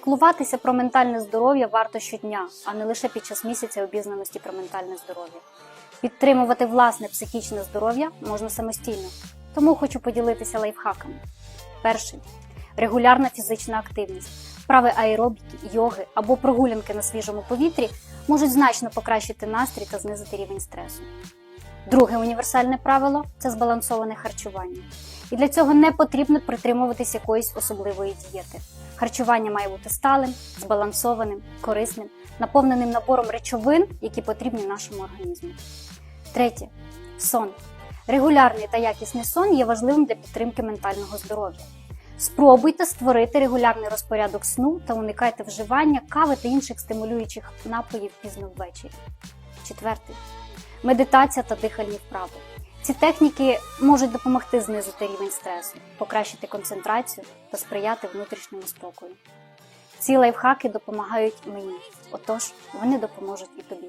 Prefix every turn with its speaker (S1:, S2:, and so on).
S1: Піклуватися про ментальне здоров'я варто щодня, а не лише під час місяця обізнаності про ментальне здоров'я. Підтримувати власне психічне здоров'я можна самостійно, тому хочу поділитися лайфхаками. Перший регулярна фізична активність. Вправи аеробіки, йоги або прогулянки на свіжому повітрі можуть значно покращити настрій та знизити рівень стресу. Друге універсальне правило це збалансоване харчування. І для цього не потрібно притримуватись якоїсь особливої дієти. Харчування має бути сталим, збалансованим, корисним, наповненим набором речовин, які потрібні нашому організму. Третє сон. Регулярний та якісний сон є важливим для підтримки ментального здоров'я. Спробуйте створити регулярний розпорядок сну та уникайте вживання кави та інших стимулюючих напоїв пізно ввечері. Четвертий медитація та дихальні вправи. Ці техніки можуть допомогти знизити рівень стресу, покращити концентрацію та сприяти внутрішньому спокою. Ці лайфхаки допомагають мені, отож вони допоможуть і тобі.